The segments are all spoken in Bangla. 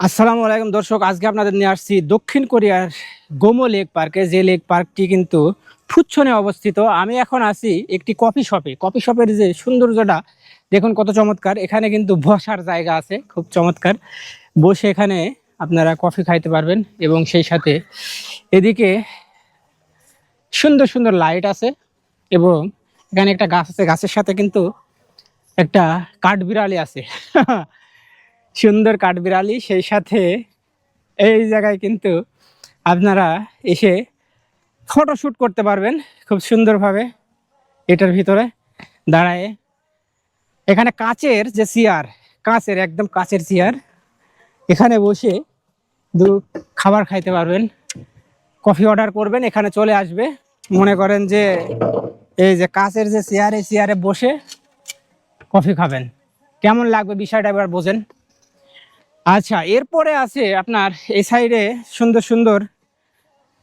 আসসালামু আলাইকুম দর্শক, আজকে আপনাদের নিয়ে আসছি দক্ষিণ কোরিয়ার গোমো লেক পার্কে। যে লেক পার্কটি কিন্তু ফুচ্ছনে অবস্থিত। আমি এখন আছি একটি কফি শপে। কফি শপের যে সৌন্দর্যটা, দেখুন কত চমৎকার। এখানে কিন্তু বসার জায়গা আছে, খুব চমৎকার। বসে এখানে আপনারা কফি খাইতে পারবেন এবং সেই সাথে এদিকে সুন্দর সুন্দর লাইট আছে এবং এখানে একটা গাছ আছে। গাছের সাথে কিন্তু একটা কাঠবিড়ালি আছে। সুন্দর কাঠবিড়ালি, সেই সাথে এই জায়গায় কিন্তু আপনারা এসে ফটোশ্যুট করতে পারবেন খুব সুন্দরভাবে এটার ভিতরে দাঁড়ায়। এখানে কাচের যে চেয়ার, কাঁচের, একদম কাচের চেয়ার, এখানে বসে দু খাবার খাইতে পারবেন। কফি অর্ডার করবেন, এখানে চলে আসবে। মনে করেন যে এই যে কাচের যে চেয়ার এই চেয়ারে বসে কফি খাবেন। কেমন লাগবে বিষয়টা এবার বোঝেন। আচ্ছা এরপরে আছে আপনার এই সাইডে সুন্দর সুন্দর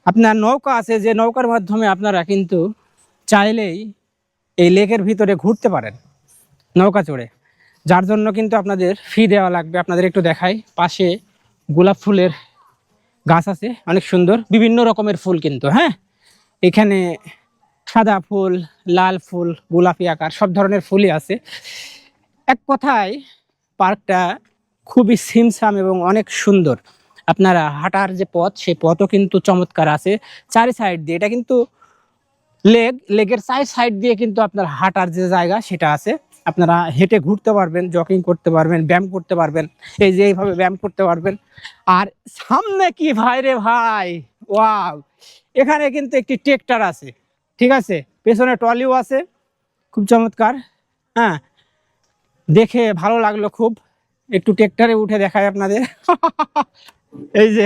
আপনার নৌকা আছে, যে নৌকার মাধ্যমে আপনারা কিন্তু চাইলেই এই লেকের ভিতরে ঘুরতে পারেন নৌকা চড়ে। যার জন্য কিন্তু আপনাদের ফি দেওয়া লাগবে। আপনাদের একটু দেখাই, পাশে গোলাপ ফুলের গাছ আছে, অনেক সুন্দর। বিভিন্ন রকমের ফুল কিন্তু হ্যাঁ? এখানে সাদা ফুল, লাল ফুল, গোলাপি আকার, সব ধরনের ফুলই আছে। এক কথায় পার্কটা খুবই সিমসাম এবং অনেক সুন্দর। আপনারা হাঁটার যে পথ সেই পথও কিন্তু চমৎকার আছে। চারি সাইড দিয়ে, এটা কিন্তু লেগ, লেগের চারি সাইড দিয়ে কিন্তু আপনার হাঁটার যে জায়গা, সেটা আছে। আপনারা হেঁটে ঘুরতে পারবেন, জগিং করতে পারবেন, ব্যায়াম করতে পারবেন, এই যে এইভাবে ব্যায়াম করতে পারবেন। আর সামনে কি ভাই রে ভাই? ওয়াও! এখানে কিন্তু একটি ট্রেক্টর আছে, ঠিক আছে? পেছনে ট্রলিও আছে, খুব চমৎকার হ্যাঁ? দেখে ভালো লাগল খুব। একটু ট্রেক্টরে উঠে দেখায় আপনাদের। এই যে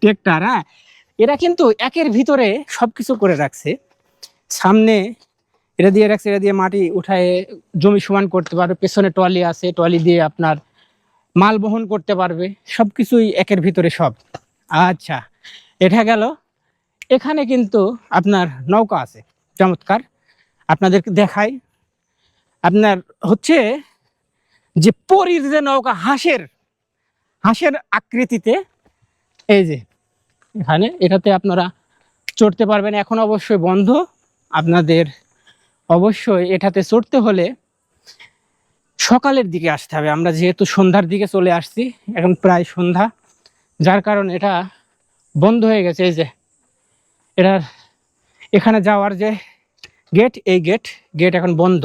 ট্রেক্টর হ্যাঁ? এরা কিন্তু একের ভিতরে সবকিছু করে রাখছে। সামনে এটা দিয়ে রাখছে এটা দিয়ে মাটি উঠায় জমি সমান করতে পারবে, পেছনে ট্রলি আছে, ট্রলি দিয়ে আপনার মাল বহন করতে পারবে সব কিছুই একের ভিতরে সব। আচ্ছা এটা গেল। এখানে কিন্তু আপনার নৌকা আছে, চমৎকার। আপনাদেরকে দেখাই। আপনার হচ্ছে যে পরীর যে নৌকা, হাঁসের হাঁসের আকৃতিতে, এই যে, এখানে, এটাতে আপনারা চড়তে পারবেন। এখন অবশ্যই বন্ধ। আপনাদের অবশ্যই এটাতে চড়তে হলে সকালের দিকে আসতে হবে। আমরা যেহেতু সন্ধ্যার দিকে চলে আসছি, এখন প্রায় সন্ধ্যা। যার কারণ এটা বন্ধ হয়ে গেছে। এই যে, এটার, এখানে যাওয়ার যে গেট এই গেট গেট এখন বন্ধ।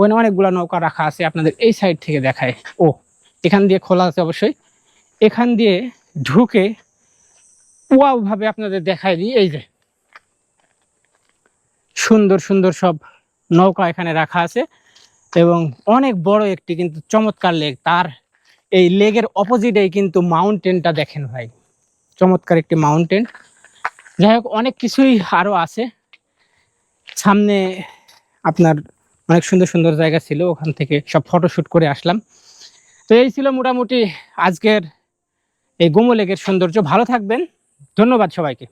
ওখানে অনেকগুলো নৌকা রাখা আছে আপনাদের এই সাইড থেকে দেখায়। ও, এখান দিয়ে খোলা আছে অবশ্যই। এখান দিয়ে ঢুকে ওয়াও ভাবে আপনাদের দেখায় দিই, এই যে। সুন্দর সুন্দর সব নৌকা এখানে রাখা আছে এবং অনেক বড় একটি কিন্তু চমৎকার লেক। তার এই লেগের অপোজিটেই কিন্তু মাউন্টেনটা দেখেন ভাই। চমৎকার একটি মাউন্টেন যাই হোক, অনেক কিছুই আরও আছে। সামনে আপনার অনেক সুন্দর সুন্দর জায়গা ছিল, ওখান থেকে সব ফটো শ্যুট করে আসলাম। তো এই ছিল মোটামুটি আজকের এই গোমো লেকের সৌন্দর্য। ভালো থাকবেন। ধন্যবাদ সবাইকে।